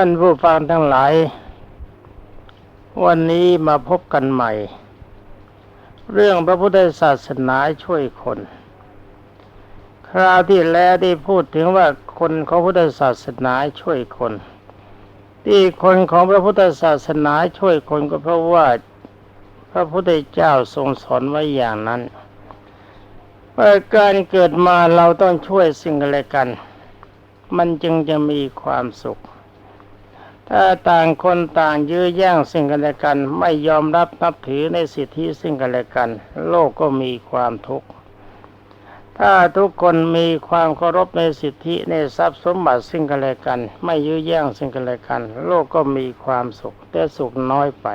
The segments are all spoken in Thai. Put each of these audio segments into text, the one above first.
ท่านผู้ฟังทั้งหลาย วันนี้มาพบกันใหม่ เรื่องพระพุทธศาสนาช่วยคน คราวที่แล้วได้พูดถึงว่าคนของพุทธศาสนาช่วยคน ที่คนของพระพุทธศาสนาช่วยคนก็เพราะว่าพระพุทธเจ้าทรงสอนไว้อย่างนั้นว่าการเกิดมาเราต้องช่วยสิ่งอะไรกัน มันจึงจะมีความสุข ถ้าต่างคนต่างยื้อแย่งสิ่งกันและกัน ไม่ยอมรับนับถือในสิทธิสิ่งกันและกัน โลกก็มีความทุกข์ ถ้าทุกคนมีความเคารพในสิทธิในทรัพย์สมบัติสิ่งกันและกัน ไม่ยื้อแย่งสิ่งกันและกัน โลกก็มีความสุข แต่สุขน้อยไป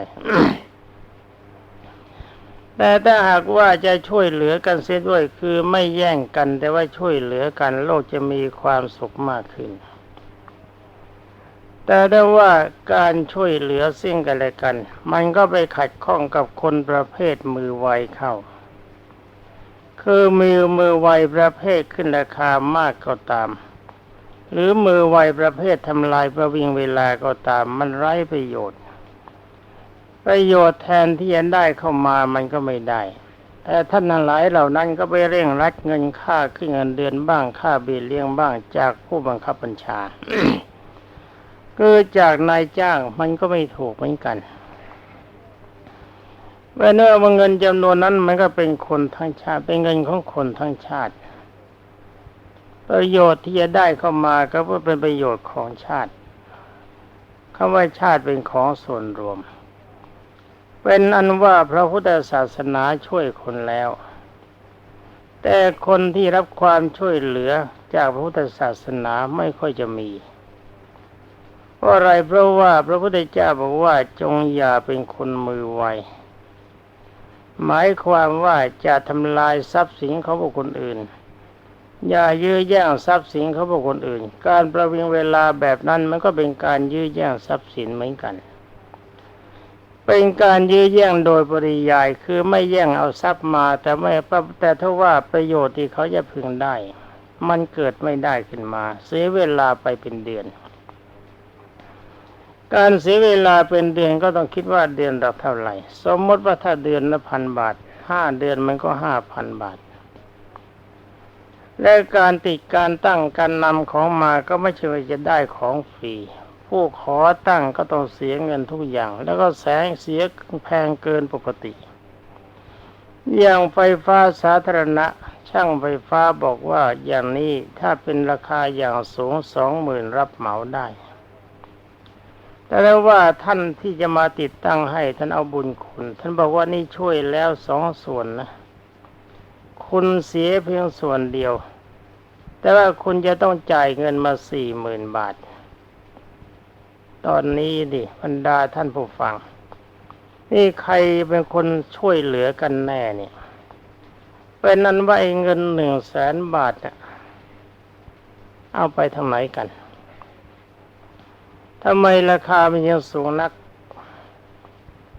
แต่ถ้าหากว่าจะช่วยเหลือกันเสียด้วยคือไม่แย่งกัน แต่ว่าช่วยเหลือกัน โลกจะมีความสุขมากขึ้น แต่ถ้ว่าการช่วยเหลือสิ่งกันและกัน มันก็ไปขัดข้องกับคนประเภทมือไวเข้า คือมือมือไวประเภทขึ้นราคามากก็ตาม หรือมือไวประเภททำลายประวิงเวลาก็ตาม มันไร้ประโยชน์ ประโยชน์แทนที่จะได้เข้ามามันก็ไม่ได้ แต่ท่านหลายเหล่านั้นก็ไปเร่งรัดเงินค่าขึ้นเงินเดือนบ้างค่าเบี้ยเลี้ยงบ้างจากผู้บังคับบัญชา คือจากนายจ้างมันก็ไม่ถูกเหมือนกันเมื่อเนื้อว่าเงินจำนวนนั้นมันก็เป็นคนทั้งชาติ เป็นเงินของคนทั้งชาติ ประโยชน์ที่จะได้เข้ามาก็เพื่อเป็นประโยชน์ของชาติคำว่าชาติเป็นของส่วนรวม เป็นอันว่าพระพุทธศาสนาช่วยคนแล้ว แต่คนที่รับความช่วยเหลือจากพระพุทธศาสนาไม่ค่อยจะมี ราะอะไรเพราะว่าพระพุทธเจ้าบอกว่าจงอย่าเป็นคนมือไวหมายความว่าจะทำลายทรัพย์สินของบุคคลอื่น อย่ายื้อแย่งทรัพย์สินของบุคคลอื่น การประวิงเวลาแบบนั้นมันก็เป็นการยื้อแย่งทรัพย์สินเหมือนกัน เป็นการยื้อแย่งโดยปริยายคือไม่แย่งเอาทรัพย์มาแต่ไม่แต่ถ้าว่าประโยชน์ที่เขาจะพึงได้ มันเกิดไม่ได้ขึ้นมา เสียเวลาไปเป็นเดือน การเสียเวลาเป็นเดือนก็ต้องคิดว่าเดือนละเท่าไหร่ สมมติว่าถ้าเดือนละพันบาทห้าเดือนมันก็ห้าพันบาท และการติดการตั้งการนำของมาก็ไม่ใช่ว่าจะได้ของฟรีผู้ขอตั้งก็ต้องเสียเงินทุกอย่าง แล้วก็แสงเสียแพงเกินปกติ อย่างไฟฟ้าสาธารณะ ช่างไฟฟ้าบอกว่าอย่างนี้ถ้าเป็นราคาอย่างสูงสองหมื่นรับเหมาได้ แล้วว่าท่านที่จะมาติดตั้งให้ท่านเอาบุญคุณ ท่านบอกว่านี่ช่วยแล้วสองส่วนนะคุณเสียเพียงส่วนเดียว แต่ว่าคุณจะต้องจ่ายเงินมาสี่หมื่นบาท ตอนนี้ดิบรรดาท่านผู้ฟัง นี่ใครเป็นคนช่วยเหลือกันแน่เนี่ยเป็นนั้นว่าไอ้เงินหนึ่งแสนบาทเนี่ยเอาไปทางไหนกัน ทำไมราคามันยังสูงนัก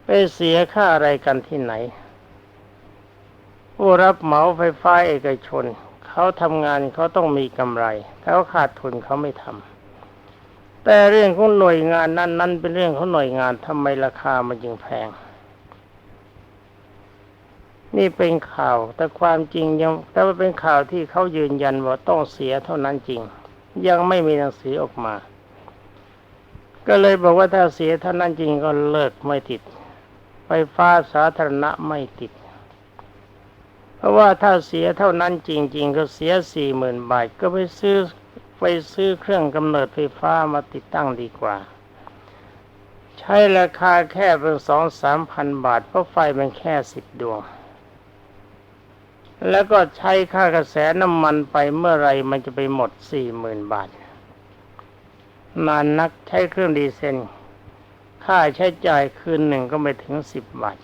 ไปเสียค่าอะไรกันที่ไหน ผู้รับเหมาไฟฟ้าเอกชน เขาทำงานเขาต้องมีกำไรถ้าเขาขาดทุนเขาไม่ทำแต่เรื่องของหน่วยงานนั้นนั้นเป็นเรื่องของหน่วยงานทำไมราคามันจึงแพง นี่เป็นข่าวแต่ความจริงยังแต่ว่าเป็นข่าวที่เขายืนยันว่าต้องเสียเท่านั้นจริง ยังไม่มีหนังสือออกมา ก็เลยบอกว่าถ้าเสียเท่านั้นจริงก็เลิกไม่ติด ไฟฟ้าสาธารณะไม่ติด เพราะว่าถ้าเสียเท่านั้นจริง ๆ ก็เสียสี่หมื่นบาทก็ไปซื้อไปซื้อเครื่องกำเนิดไฟฟ้ามาติดตั้งดีกว่า ใช้ราคาแค่เพียงสองสามพันบาท เพราะไฟมันแค่สิบดวง แล้วก็ใช้ค่ากระแสน้ำมันไปเมื่อไรมันจะไปหมดสี่หมื่นบาท นานนักใช้เครื่องดีเซลค่าใช้จ่ายคืนหนึ่งก็ไม่ถึงสิบบาท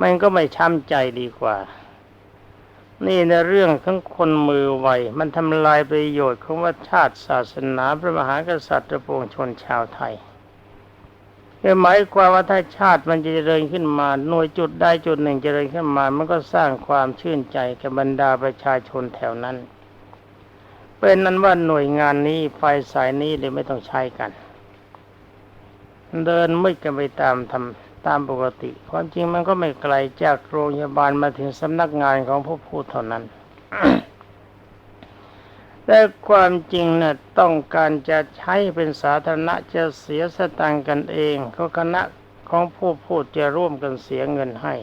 มันก็ไม่ช้ำใจดีกว่า นี่ในเรื่องของคนมือไวมันทำลายประโยชน์ของว่าชาติศาสนาพระมหากษัตริย์ปวงชนชาวไทยหมายความว่าถ้าชาติมันจะเจริญขึ้นมา หน่วยจุดใดจุดหนึ่งเจริญขึ้นมา มันก็สร้างความชื่นใจกับบรรดาประชาชนแถวนั้น เป็นนั้นว่าหน่วยงานนี้ไฟสายนี้เลยไม่ต้องใช้กัน เดินมืดกันไปตามทำตามปกติ ความจริงมันก็ไม่ไกลจากโรงพยาบาลมาถึงสำนักงานของผู้พูดเท่านั้นแต่ความจริงนะ่ะต้องการจะใช้เป็นสาธารณะจะเสียสตังกันเองก็คณะของผู้พูดจะร่วมกันเสียเงินให้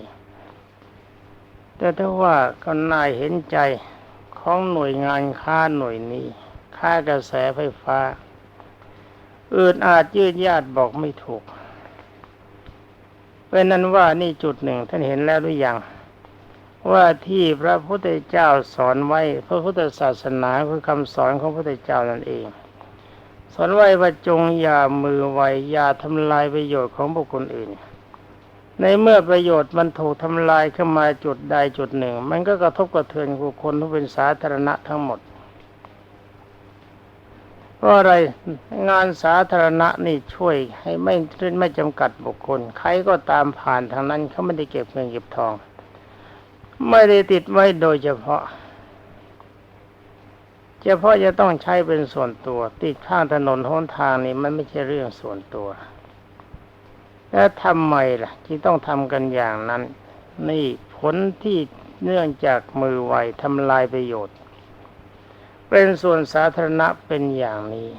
แต่ถ้าว่าก็น่าเห็นใจ ของหน่วยงานค่าหน่วยนี้ ค่ากระแสไฟฟ้าอื่นอาจยืดญาติบอกไม่ถูกเป็นนั้นว่านี่จุดหนึ่งท่านเห็นแล้วหรือยังว่าที่พระพุทธเจ้าสอนไว้พระพุทธศาสนาคือคำสอนของพระพุทธเจ้านั่นเอง สอนไว้ว่าจงอย่ามือไวอย่าทำลายประโยชน์ของบุคคลอื่น ในเมื่อประโยชน์มันถูกทำลายขึ้นมาจุดใดจุดหนึ่ง มันก็กระทบกระเทือนบุคคลที่เป็นสาธารณะทั้งหมดเพราะอะไรงานสาธารณะนี่ช่วยให้ไม่ไม่จำกัดบุคคล ใครก็ตามผ่านทางนั้นเขาไม่ได้เก็บเงินเก็บทอง ไม่ได้ติดไว้โดยเฉพาะ เฉพาะจะต้องใช้เป็นส่วนตัว ติดข้างถนนหนทางนี่มันไม่ใช่เรื่องส่วนตัว แล้วทำไมล่ะ ที่ต้องทำกันอย่างนั้น นี่ผลที่เนื่องจากมือไวทำลายประโยชน์ เป็นส่วนสาธารณะเป็นอย่างนี้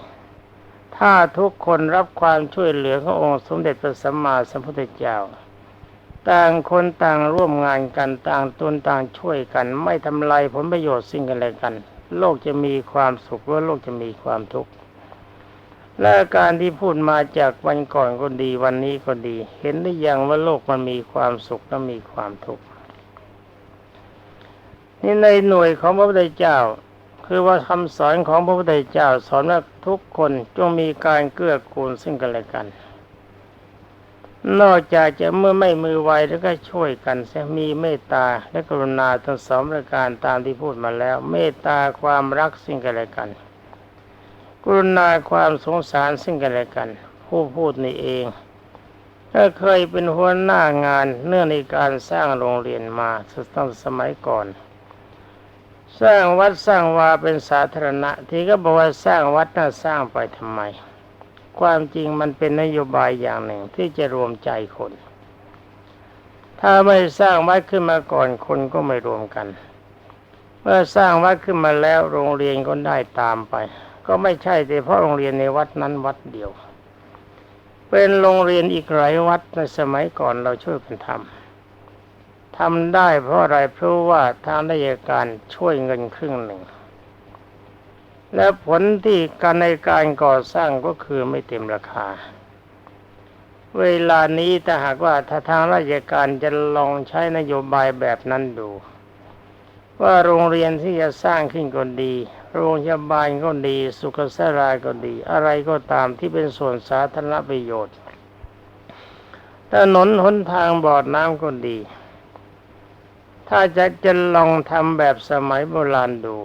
ถ้าทุกคนรับความช่วยเหลือขององค์สมเด็จพระสัมมาสัมพุทธเจ้า ต่างคนต่างร่วมงานกันต่างตนต่างช่วยกัน ไม่ทำลายผลประโยชน์สิ่งกันและกัน โลกจะมีความสุขหรือโลกจะมีความทุกข์ และการที่พูดมาจากวันก่อนก็ดีวันนี้ก็ดี เห็นได้ยังว่าโลกมันมีความสุขและมีความทุกข์นี่ในหน่วยของพระพุทธเจ้า คือว่าคำสอนของพระพุทธเจ้า สอนว่าทุกคนจงมีการเกื้อกูลซึ่งกันและกัน นอกจากจะเมื่อไม่มือไวแล้วก็ช่วยกันจะมีเมตตาและกรุณาทั้งสองประการตามที่พูดมาแล้ว เมตตาความรักซึ่งกันและกัน กรุณาความสงสารซึ่งกันและกัน ผู้พูดนี่เองก็เคยเป็นหัวหน้างานเนื่องในการสร้างโรงเรียนมาตั้งสมัยก่อน สร้างวัดสร้างวาเป็นสาธารณะ ที่ก็บอกว่าสร้างวัดน่าสร้างไปทำไม ความจริงมันเป็นนโยบายอย่างหนึ่งที่จะรวมใจคน ถ้าไม่สร้างวัดขึ้นมาก่อนคนก็ไม่รวมกัน เมื่อสร้างวัดขึ้นมาแล้วโรงเรียนก็ได้ตามไป ก็ไม่ใช่แต่เพราะโรงเรียนในวัดนั้นวัดเดียว เป็นโรงเรียนอีกหลายวัดในสมัยก่อนเราช่วยกันทำทำได้เพราะอะไรเพราะว่าทางราชการช่วยเงินครึ่งหนึ่ง และผลที่การในการก่อสร้างก็คือไม่เต็มราคา เวลานี้ถ้าหากว่าถ้าทางราชการจะลองใช้นโยบายแบบนั้นดูว่าโรงเรียนที่จะสร้างขึ้นก็ดี โรงพยาบาลก็ดี สุขสราก็ดี อะไรก็ตามที่เป็นส่วนสาธารณประโยชน์ถนนหนทางบอดน้ำก็ดี ถ้าจะจะลองทำแบบสมัยโบราณดู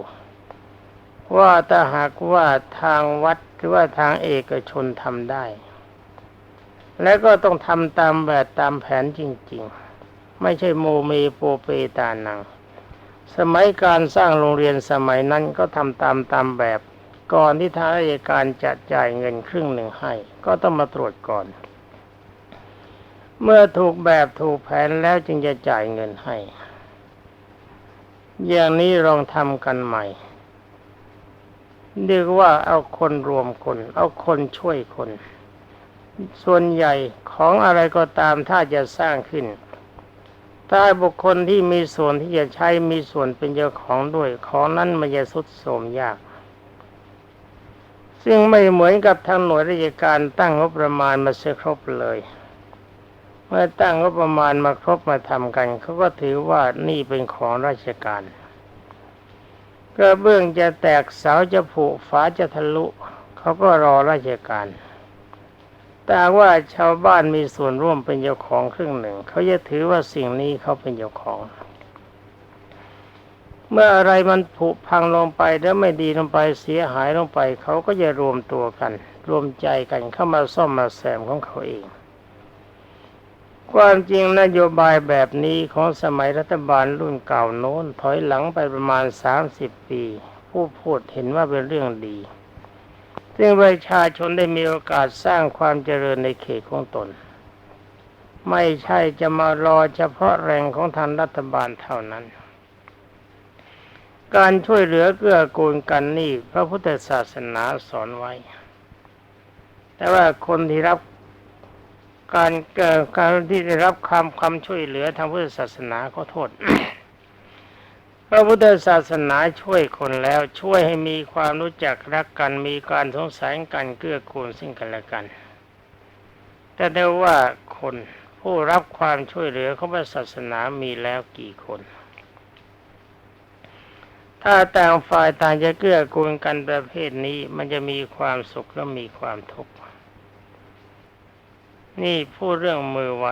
ว่าถ้าหากว่าทางวัดหรือว่าทางเอกชนทำได้ และก็ต้องทำตามแบบตามแผนจริง ๆ ไม่ใช่โมเมโปเปตานัง สมัยการสร้างโรงเรียนสมัยนั้นก็ทำตามตามแบบ ก่อนที่ทางราชการจะจ่ายเงินครึ่งหนึ่งให้ ก็ต้องมาตรวจก่อน เมื่อถูกแบบถูกแผนแล้วจึงจะจ่ายเงินให้ อย่างนี้ลองทำกันใหม่เรียกว่าเอาคนรวมคน เอาคนช่วยคน ส่วนใหญ่ของอะไรก็ตามถ้าจะสร้างขึ้น ถ้าบุคคลที่มีส่วนที่จะใช้มีส่วนเป็นเจ้าของด้วย ของนั้นมันจะสุดโทรมยาก ซึ่งไม่เหมือนกับทางหน่วยราชการตั้งงบประมาณมาเสียครบเลย เมื่อตั้งงบประมาณมาครบมาทำกันเขาก็ถือว่านี่เป็นของราชการกระเบื้องจะแตกเสาจะผุฝาจะทะลุเขาก็รอราชการ แต่ว่าชาวบ้านมีส่วนร่วมเป็นเจ้าของครึ่งหนึ่ง เขาจะถือว่าสิ่งนี้เขาเป็นเจ้าของ เมื่ออะไรมันผุพังลงไปแล้วไม่ดีลงไปเสียหายลงไป เขาก็จะรวมตัวกัน รวมใจกันเข้ามาซ่อมมาแซมของเขาเอง ความจริงนโยบายแบบนี้ของสมัยรัฐบาลรุ่นเก่าโน้นถอยหลังไปประมาณสามสิบปี ผู้พูดเห็นว่าเป็นเรื่องดี ซึ่งประชาชนได้มีโอกาสสร้างความเจริญในเขตของตน ไม่ใช่จะมารอเฉพาะแรงของทางรัฐบาลเท่านั้น การช่วยเหลือเกื้อกูลกันนี่พระพุทธศาสนาสอนไว้ แต่ว่าคนที่รับการเกิดการที่ได้รับคำคำช่วยเหลือทางพุทธศาสนาขอโทษ ระพุทธศาสนาช่วยคนแล้วช่วยให้มีความรู้จักรักกัน มีการสงสารกันเกื้อกูลซึ่งกันและกัน แต่ได้ว่าคนผู้รับความช่วยเหลือของพระศาสนามีแล้วกี่คน ถ้าต่างฝ่ายต่างจะเกื้อกูลกันประเภทนี้มันจะมีความสุขและมีความทุกข์นี่พูดเรื่องมือไว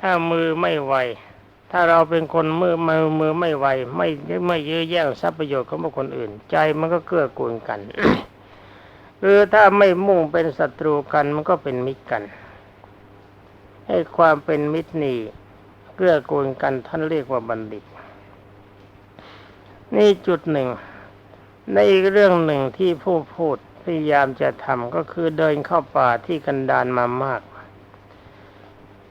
ถ้ามือไม่ไว ถ้าเราเป็นคนมือมือมือไม่ไวไม่ไม่เยื้อแย่งทรัพย์ประโยชน์ของบุคคลอื่น ใจมันก็เกื้อกูลกันหรือถ้าไม่มุ่งเป็นศัตรูกันมันก็เป็นมิตรกัน ให้ความเป็นมิตรนี่เกื้อกูลกันท่านเรียกว่าบัณฑิต นี่จุดหนึ่ง ในอีกเรื่องหนึ่งที่ผู้พูดพยายามจะทำก็คือเดินเข้าป่าที่กันดานมามาก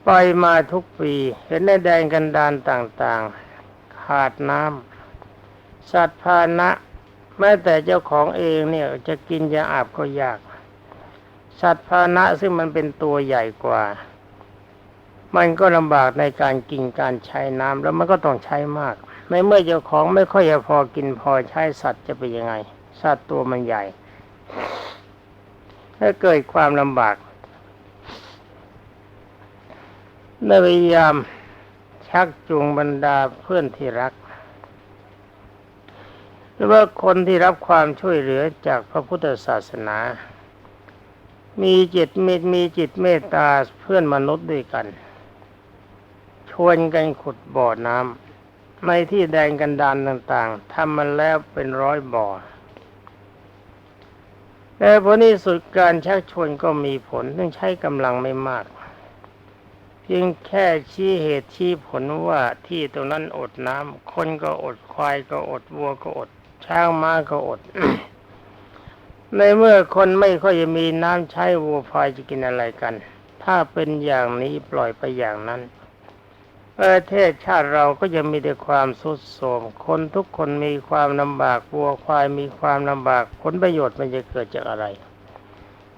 ไปมาทุกปี เห็นในแดนกันดานต่างๆ ขาดน้ำสัตว์พาหนะ แม้แต่เจ้าของเองเนี่ยจะกินจะอาบก็ยาก สัตว์พาหนะซึ่งมันเป็นตัวใหญ่กว่า มันก็ลำบากในการกินการใช้น้ำแล้วมันก็ต้องใช้มากในเมื่อเจ้าของไม่ค่อยจะพอกินพอใช้สัตว์จะเป็นยังไง สัตว์ตัวมันใหญ่ถ้าเกิดความลำบาก ได้พยายามชักจูงบรรดาเพื่อนที่รัก หรือว่าคนที่รับความช่วยเหลือจากพระพุทธศาสนา มีจิตเมตมีจิตเมตตาเพื่อนมนุษย์ด้วยกัน ชวนกันขุดบ่อน้ำในที่แดนกันดานต่างๆทำมันแล้วเป็นร้อยบ่อแต่ผลที่สุดการชักชวนก็มีผลต้องใช้กำลังไม่มาก เพียงแค่ชี้เหตุชี้ผลว่าที่ตรงนั้นอดน้ำคนก็อดควายก็อดวัวก็อด ช้างม้าก็อด ในเมื่อคนไม่ค่อยจะมีน้ำใช้วัวควายจะกินอะไรกัน ถ้าเป็นอย่างนี้ปล่อยไปอย่างนั้นประเทศชาติเราก็จะมีแต่ความสุดโทรมคนทุกคนมีความลำบากวัวควายมีความลำบากผลประโยชน์มันจะเกิดจากอะไร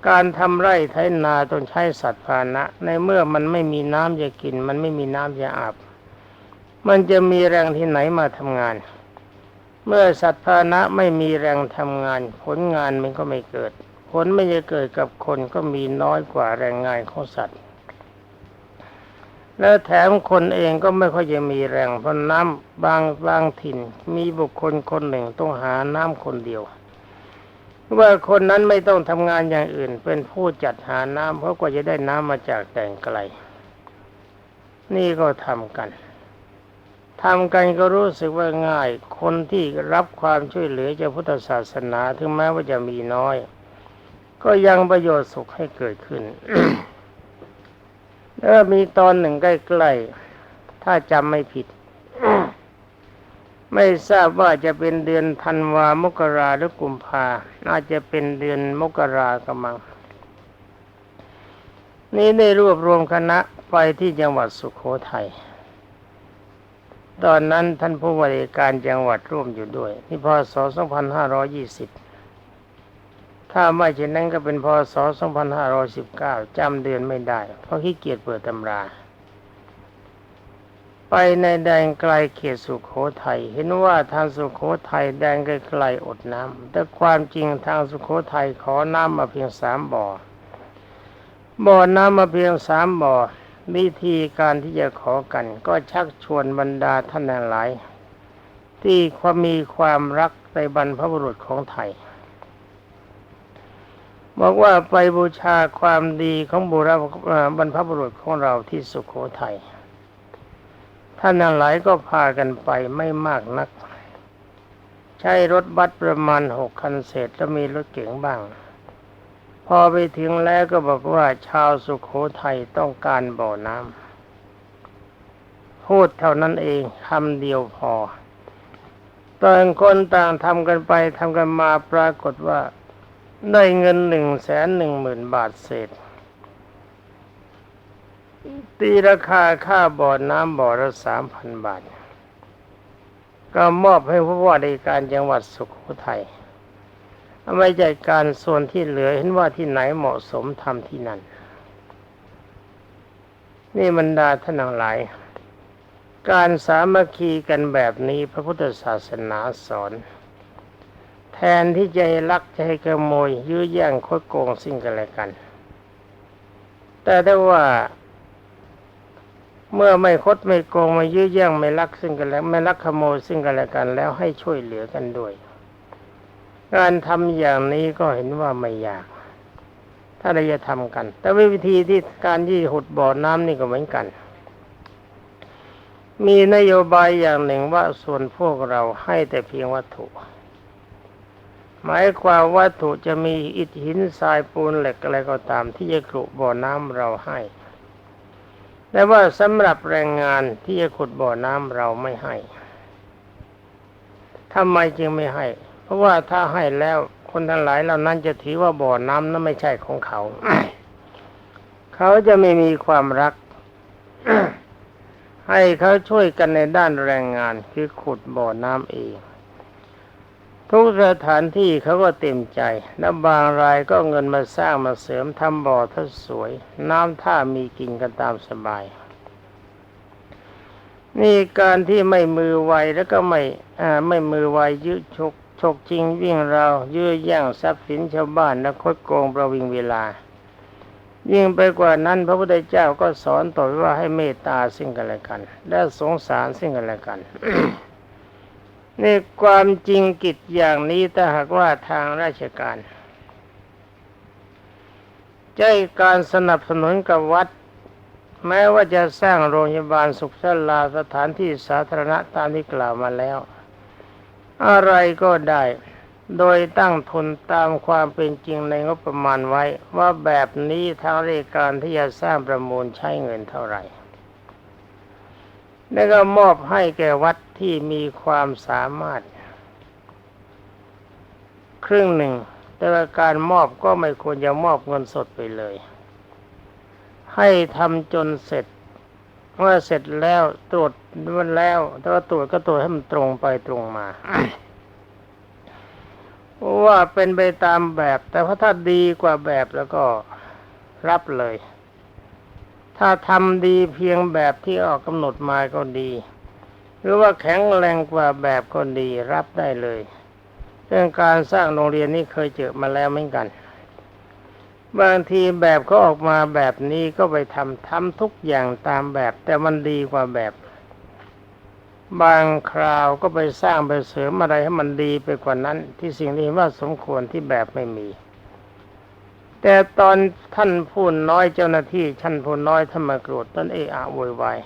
การทำไร่ไถนาต้องใช้สัตว์พาหนะ ในเมื่อมันไม่มีน้ำจะกิน มันไม่มีน้ำจะอาบ มันจะมีแรงที่ไหนมาทำงาน เมื่อสัตว์พาหนะไม่มีแรงทำงาน ผลงานมันก็ไม่เกิด ผลไม่จะเกิดกับคนก็มีน้อยกว่าแรงงานของสัตว์ แล้วแถมคนเองก็ไม่ค่อยจะมีแรงเพราะน้ำบางบางถิ่น มีบุคคลคนหนึ่งต้องหาน้ำคนเดียว ว่าคนนั้นไม่ต้องทำงานอย่างอื่น เป็นผู้จัดหาน้ำเพราะกว่าจะได้น้ำมาจากแต่งไกล นี่ก็ทำกันทำกันก็รู้สึกว่าง่าย คนที่รับความช่วยเหลือจากพุทธศาสนาถึงแม้ว่าจะมีน้อย ก็ยังประโยชน์สุขให้เกิดขึ้นแล้วมีตอนหนึ่งใกล้ๆถ้าจำไม่ผิด ไม่ทราบว่าจะเป็นเดือนธันวามกราหรือกุมภาน่าจะเป็นเดือนมกรากำมัง นี่ได้รวบรวมคณะไปที่จังหวัดสุขโขทัยตอนนั้นท่านผู้บริการจังหวัดร่วมอยู่ด้วยนี่พศ 2520 ถ้าไม่เช่นนั้นก็เป็นพศ 2519 จำเดือนไม่ได้ เพราะขี้เกียจเปิดตำรา ไปในแดนไกลเขตสุขโขทัยเห็นว่าทางสุขโขทัยแดนไกลๆอดน้ำแต่ความจริงทางสุขโขทัยขอน้ำมาเพียงสามบ่อ บ่อน้ำมาเพียงสามบ่อวิธีการที่จะขอกัน ก็ชักชวนบรรดาท่านหลาย ที่ความมีความรักในบรรพบุรุษของไทยบอกว่าไปบูชาความดีของบุรบรรพบุรุษของเราที่สุขโขทัย ท่านั่งหลายก็พากันไปไม่มากนัก ใช้รถบัสประมาณหกคันเศษแล้วมีรถเก๋งบ้าง พอไปถึงแล้วก็บอกว่าชาวสุขโขทัยต้องการบ่อน้ำพูดเท่านั้นเองคำเดียวพอต่างคนต่างทำกันไปทำกันมาปรากฏว่าได้เงินหนึ่งแสนหนึ่งหมื่นบาทเศษ ตีราคาค่าบ่อน้ำบ่อละสามพันบาท ก็มอบให้ผู้ว่าราชการจังหวัดสุโขทัยเอาไว้จัดการส่วนที่เหลือเห็นว่าที่ไหนเหมาะสมทำที่นั่น นี่บรรดาท่านทั้งหลาย การสามัคคีกันแบบนี้พระพุทธศาสนาสอน แทนที่จะให้ลักจะให้ขโมยยื้อแย่งคดโกงสิ่งกันและกัน แต่ถ้ว่า เมื่อไม่คดไม่โกงไม่ยื้อแย่งไม่ลักซึ่งกันและไม่ลักขโมยซึ่งกันและกันแล้วให้ช่วยเหลือกันด้วย การทำอย่างนี้ก็เห็นว่าไม่ยาก ถ้าเราจะทำกัน แต่วิธีที่การยี่หุดบ่อน้ำนี่ก็เหมือนกัน มีนโยบายอย่างหนึ่งว่าส่วนพวกเราให้แต่เพียงวัตถุหมายความวัตถุจะมีอิฐหินทรายปูนเหล็กอะไรก็ตามที่จะกรุบ่อน้ำเราให้ แต่ว่าสำหรับแรงงานที่จะขุดบ่อน้ำเราไม่ให้ทำไมจึงไม่ให้ เพราะว่าถ้าให้แล้วคนทั้งหลายเหล่านั้นจะถือว่าบ่อน้ำนั้นไม่ใช่ของเขา เขาจะไม่มีความรัก ให้เขาช่วยกันในด้านแรงงานคือขุดบ่อน้ำเอง ทุกสถานที่เขาก็เต็มใจและบางรายก็เงินมาสร้างมาเสริมทำบ่อถ้าสวย น้ำท่ามีกินกันตามสบาย นี่การที่ไม่มือไวแล้วก็ไม่ไม่มือไวยื้อฉกฉกจริงวิ่งเรายื้อแย่งทรัพย์สินชาวบ้านและคดโกงประวิงเวลา ยิ่งไปกว่านั้น พระพุทธเจ้าก็สอนต่อว่าให้เมตตาซึ่งกันและกัน และสงสารซึ่งกันและกัน ในความจริงกิจอย่างนี้ถ้าหากว่าทางราชการใช้การสนับสนุนกับวัด แม้ว่าจะสร้างโรงพยาบาลสุขศาลาสถานที่สาธารณะตามที่กล่าวมาแล้ว อะไรก็ได้ โดยตั้งทุนตามความเป็นจริงในงบประมาณไว้ ว่าแบบนี้ทางราชการที่จะสร้างประมูลใช้เงินเท่าไหร่ แล้วก็มอบให้แก่วัดที่มีความสามารถ ครึ่งหนึ่ง แต่ว่าการมอบก็ไม่ควรจะมอบเงินสดไปเลย ให้ทำจนเสร็จเมื่อเสร็จแล้วตรวจมันแล้ว แต่ว่าตรวจก็ตรวจให้มันตรงไปตรงมาว่าเป็นไปตามแบบ แต่ว่าถ้าดีกว่าแบบแล้วก็รับเลย ถ้าทำดีเพียงแบบที่ออกกำหนดมาก็ดี หรือว่าแข็งแรงกว่าแบบก็ดีรับได้เลย เรื่องการสร้างโรงเรียนนี่เคยเจอมาแล้วเหมือนกัน บางทีแบบเขาออกมาแบบนี้ก็ไปทำทำทุกอย่างตามแบบ แต่มันดีกว่าแบบ บางคราวก็ไปสร้างไปเสริมอะไรให้มันดีไปกว่านั้น ที่สิ่งที่ว่าสมควรที่แบบไม่มี แต่ตอนท่านผู้น้อยเจ้าหน้าที่ท่านผู้น้อยท่านมาโกรธท่านเอะอะโวยวาย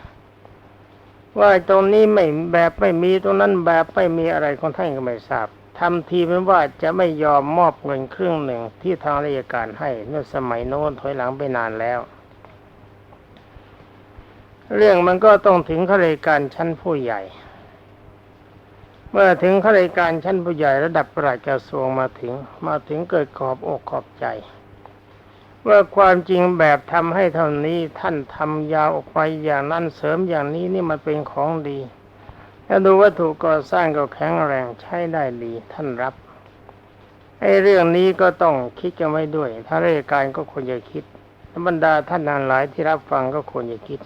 ว่าตรงนี้ไม่แบบไม่มีตรงนั้นแบบไม่มีอะไรของท่านก็ไม่ทราบทำทีเป็นว่าจะไม่ยอมมอบเงินครึ่งหนึ่งที่ทางราชการให้เมื่อสมัยโน้นถอยหลังไปนานแล้ว เรื่องมันก็ต้องถึงข้าราชการชั้นผู้ใหญ่ เมื่อถึงข้าราชการชั้นผู้ใหญ่ระดับปลัดกระทรวงมาถึง มาถึงเกิดขอบอกขอบใจ ว่าความจริงแบบทำให้เท่านี้ท่านทำยาวออกไปอย่างนั้นเสริมอย่างนี้นี่มันเป็นของดี แล้วดูวัตถุก่อสร้างก็แข็งแรงใช้ได้ดีท่านรับไอ้เรื่องนี้ก็ต้องคิดกันไว้ด้วย ถ้าราชการก็ควรจะคิดบรรดาท่านทั้งหลายที่รับฟังก็ควรจะคิด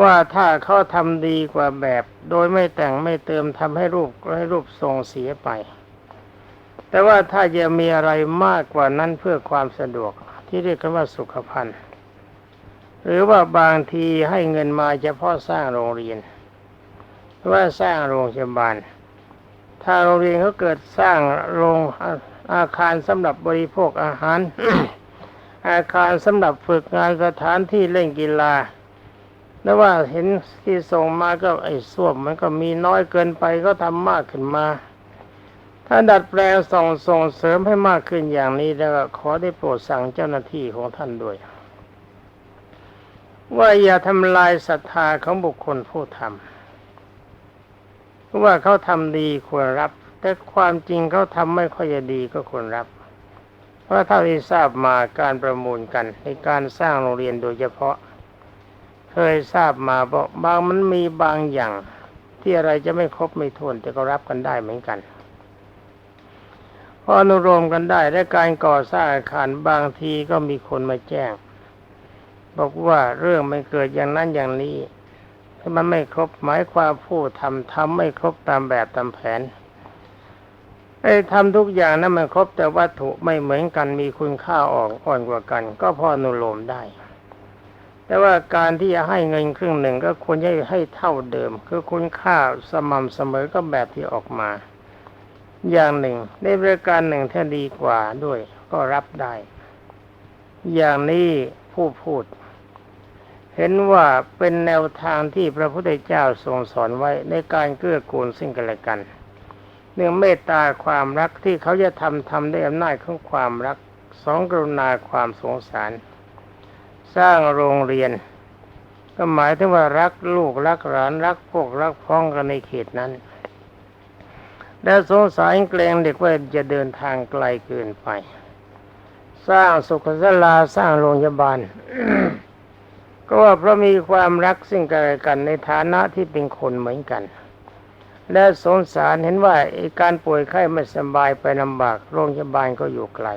ว่าถ้าเขาทำดีกว่าแบบ โดยไม่แต่งไม่เติมทำให้รูปให้รูปทรงเสียไป แต่ว่าถ้าจะมีอะไรมากกว่านั้นเพื่อความสะดวก ที่เรียกกันว่าสุขภัณฑ์ หรือว่าบางทีให้เงินมาเฉพาะสร้างโรงเรียนหรือว่าสร้างโรงพยาบาล ถ้าโรงเรียนเขาเกิดสร้างโรงอาคารสำหรับบริโภคอาหาร อาคารสำหรับฝึกงานสถานที่เล่นกีฬาแล้วว่าเห็นที่ส่งมาก็ไอ้ส้วมมันก็มีน้อยเกินไปก็ทำมากขึ้นมา ถ้าดัดแปลงส่งส่งเสริมให้มากขึ้นอย่างนี้แล้วก็ขอได้โปรดสั่งเจ้าหน้าที่ของท่านด้วย ว่าอย่าทำลายศรัทธาของบุคคลผู้ทำว่าเขาทำดีควรรับ แต่ความจริงเขาทำไม่ค่อยจะดีก็ควรรับ เพราะเท่าที่ทราบมาการประมูลกันในการสร้างโรงเรียนโดยเฉพาะ เคยทราบมาบอกบางมันมีบางอย่าง ที่อะไรจะไม่ครบไม่ทวนแต่ก็รับกันได้เหมือนกัน พออนุโลมกันได้และการก่อสร้างอาคารบางทีก็มีคนมาแจ้ง บอกว่าเรื่องไม่เกิดอย่างนั้นอย่างนี้ถ้ามันไม่ครบหมายความผู้ทำทำไม่ครบตามแบบตามแผนไอ้ทำทุกอย่างนั้นมันครบแต่วัตถุไม่เหมือนกันมีคุณค่าออกอ่อนกว่ากัน ก็พออนุโลมได้แต่ว่าการที่จะให้เงินครึ่งหนึ่งก็ควรจะให้เท่าเดิม คือคุณค่าสม่ำเสมอก็แบบที่ออกมา อย่างหนึ่ง ในบริการหนึ่งถ้าดีกว่าด้วย ก็รับได้ อย่างนี้ผู้พูด เห็นว่าเป็นแนวทางที่พระพุทธเจ้าทรงสอนไว้ในการเกื้อกูลซึ่งกันและกันเนื่องเมตตาความรักที่เขาจะทำทำด้วยอำนาจของความรักสองกรุณาความสงสาร สร้างโรงเรียน ก็หมายถึงว่ารักลูกรักหลานรักพวกรักพ้องกันในเขตนั้น และสงสารเกรงเด็กว่าจะเดินทางไกลเกินไป สร้างสุขศาลาสร้างโรงพยาบาล ก็ว่าเพราะมีความรักซึ่งกันและกันในฐานะที่เป็นคนเหมือนกัน และสงสารเห็นว่าไอ้การป่วยไข้ไม่สบายไปลำบากโรงพยาบาลก็อยู่ไกล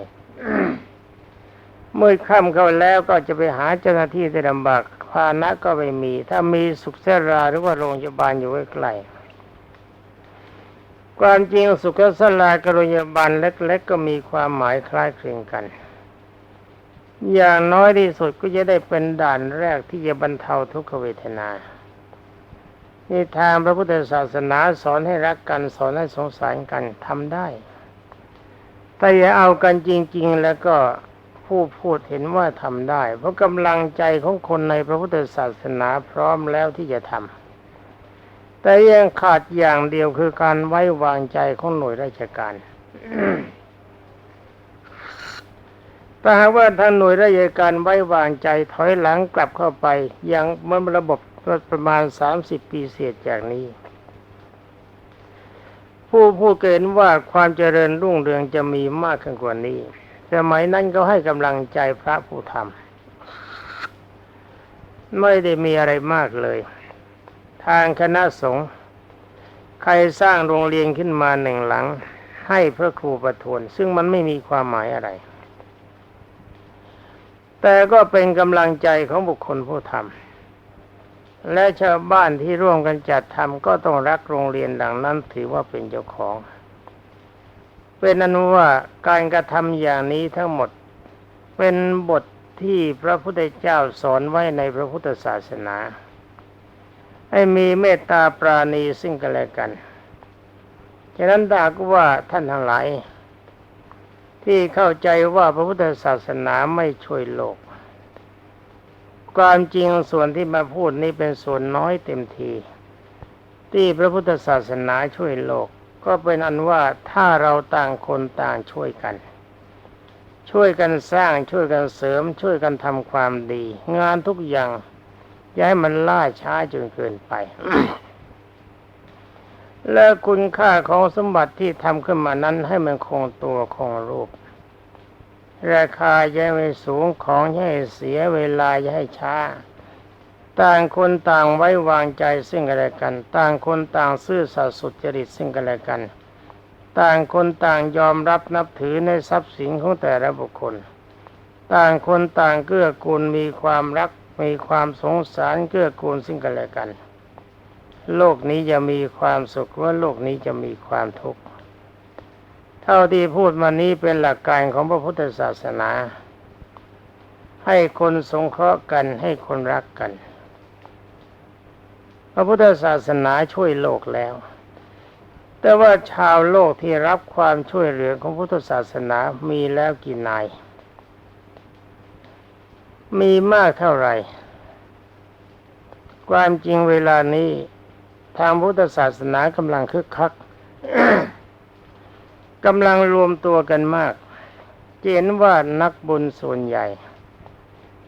เมื่อค่ำเข้าแล้วก็จะไปหาเจ้าหน้าที่ได้ลำบากพาหนะก็ไม่มี ถ้ามีสุขเสราหรือว่าโรงพยาบาลอยู่ใกล้ๆ ความจริงสุขศาลากรงพยาบาลเล็ก ๆ ก็มีความหมายคล้ายคลึงกัน อย่างน้อยที่สุดก็จะได้เป็นด่านแรกที่จะบรรเทาทุกขเวทนานี่ทางพระพุทธศาสนาสอนให้รักกันสอนให้สงสารกันทำได้ แต่อย่าเอากันจริง ๆ แล้วก็ผู้พูดเห็นว่าทำได้ เพราะกำลังใจของคนในพระพุทธศาสนาพร้อมแล้วที่จะทำ แต่ยังขาดอย่างเดียวคือการไว้วางใจของหน่วยราชการถ้าหากว่าทางหน่วยราชการไว้วางใจถอยหลังกลับเข้าไป ยังเมื่อระบบประมาณสามสิบปีเศษจากนี้ ผู้ผู้เกณฑ์ว่าความเจริญรุ่งเรืองจะมีมากขึ้นกว่านี้สมัยนั้นก็ให้กำลังใจพระผู้ทำไม่ได้มีอะไรมากเลยางคณะสงฆ์ใครสร้างโรงเรียนขึ้นมาหนึ่งหลัง ให้พระครูประทวน ซึ่งมันไม่มีความหมายอะไร แต่ก็เป็นกำลังใจของบุคคลผู้ทำและชาวบ้านที่ร่วมกันจัดทำก็ต้องรักโรงเรียนดังนั้นถือว่าเป็นเจ้าของ เป็นอนุว่าการกระทำอย่างนี้ทั้งหมดเป็นบทที่พระพุทธเจ้าสอนไว้ในพระพุทธศาสนา ให้มีเมตตาปราณีซึ่งกันและกัน ฉะนั้นดากว่าท่านทั้งหลาย ที่เข้าใจว่าพระพุทธศาสนาไม่ช่วยโลก ความจริงส่วนที่มาพูดนี้เป็นส่วนน้อยเต็มที ที่พระพุทธศาสนาช่วยโลก ก็เป็นอันว่าถ้าเราต่างคนต่างช่วยกัน ช่วยกันสร้างช่วยกันเสริม ช่วยกันทำความดี งานทุกอย่าง อย่าให้มันล่าช้าจนเกินไป และคุณค่าของสมบัติที่ทำขึ้นมานั้นให้มันคงตัวคงรูป ราคาอย่าให้สูงของอย่าให้เสียเวลาอย่าให้ช้า ต่างคนต่างไว้วางใจซึ่งกันและกัน ต่างคนต่างซื่อสัตย์สุจริตซึ่งกันและกัน ต่างคนต่างยอมรับนับถือในทรัพย์สินของแต่ละบุคคลต่างคนต่างเกื้อกูลมีความรัก มีความสงสารเกื้อกูลซึ่งกันและกัน โลกนี้จะมีความสุขว่าโลกนี้จะมีความทุกข์เท่าที่พูดมานี้เป็นหลักการของพระพุทธศาสนา ให้คนสงเคราะห์กันให้คนรักกัน พระพุทธศาสนาช่วยโลกแล้ว แต่ว่าชาวโลกที่รับความช่วยเหลือของพุทธศาสนามีแล้วกี่นาย มีมากเท่าไหร่ ความจริงเวลานี้ ทางพุทธศาสนากำลังคึกคักกำลังรวมตัวกันมากเห็นว่านักบุญส่วนใหญ่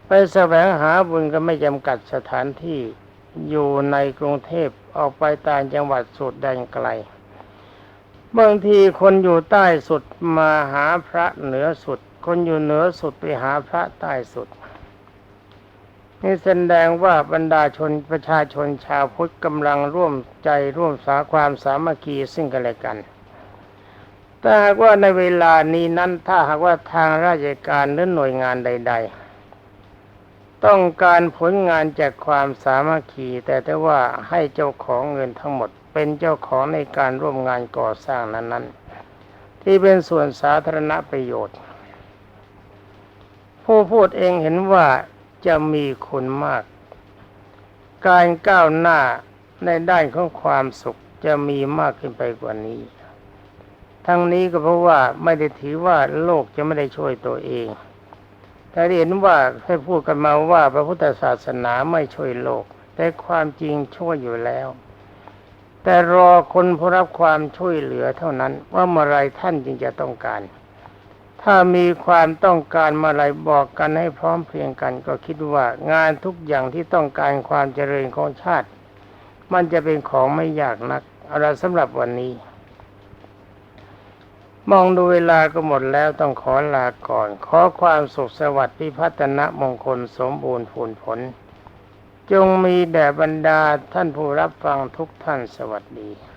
ไปแสวงหาบุญก็ไม่จำกัดสถานที่อยู่ในกรุงเทพออกไปต่างจังหวัดสุดแดนไกล บางทีคนอยู่ใต้สุดมาหาพระเหนือสุด คนอยู่เหนือสุดไปหาพระใต้สุด นี่แสดงว่าบรรดาชนประชาชนชาวพุทธกำลังร่วมใจร่วมสาความสามัคคีซึ่งกันและกันถ้าหากว่าในเวลานี้นั้นถ้าหากว่าทางราชการหรือหน่วยงานใด ๆ ต้องการผลงานจากความสามัคคีแต่แต่ว่าให้เจ้าของเงินทั้งหมด เป็นเจ้าของในการร่วมงานก่อสร้างนั้น ๆ ที่เป็นส่วนสาธารณประโยชน์ ผู้พูดเองเห็นว่า จะมีคุณมาก การก้าวหน้าในด้านของความสุขจะมีมากขึ้นไปกว่านี้ ทั้งนี้ก็เพราะว่าไม่ได้ถือว่าโลกจะไม่ได้ช่วยตัวเอง แต่เห็นว่าให้พูดกันมาว่าพระพุทธศาสนาไม่ช่วยโลก แต่ความจริงช่วยอยู่แล้ว แต่รอคนผู้รับความช่วยเหลือเท่านั้นว่าเมื่อไรท่านจึงจะต้องการ ถ้ามีความต้องการมื่อไรบอกกันให้พร้อมเพรียงกัน ก็คิดว่างานทุกอย่างที่ต้องการความเจริญของชาติ มันจะเป็นของไม่ยากนักอาละสำหรับวันนี้ มองดูเวลาก็หมดแล้วต้องขอลาก่อน ขอความสุขสวัสดิ์พิพัฒนะมงคลสมบูรณ์ผลผล จงมีแด่บรรดาท่านผู้รับฟังทุกท่านสวัสดี